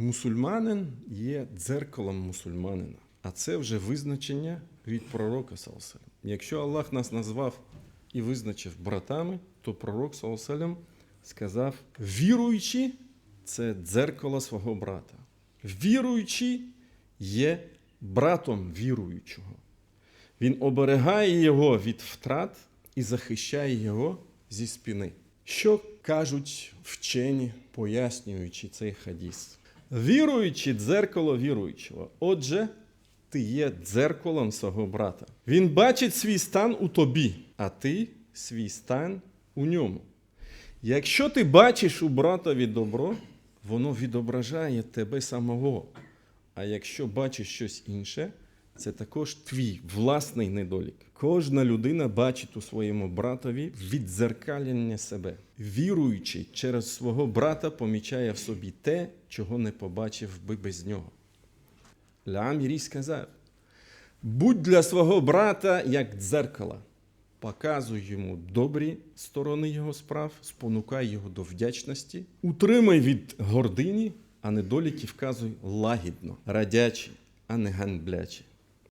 Мусульманин є дзеркалом мусульманина. А це вже визначення від пророка Салсалям. Якщо Аллах нас назвав і визначив братами, то пророк Салсалям сказав: віруючі це дзеркало свого брата. Віруючий є братом віруючого. Він оберегає його від втрат і захищає його зі спини. Що кажуть вчені, пояснюючи цей хадіс? Віруючи дзеркало віруючого. Отже, ти є дзеркалом свого брата. Він бачить свій стан у тобі, а ти свій стан у ньому. Якщо ти бачиш у братові добро, воно відображає тебе самого. А якщо бачиш щось інше, це також твій власний недолік. Кожна людина бачить у своєму братові віддзеркалення себе. Віруючи через свого брата, помічає в собі те, чого не побачив би без нього. Лямірій сказав: будь для свого брата як дзеркало. Показуй йому добрі сторони його справ, спонукай його до вдячності, утримай від гордині, а недоліки вказуй лагідно, радячі, а не ганблячі.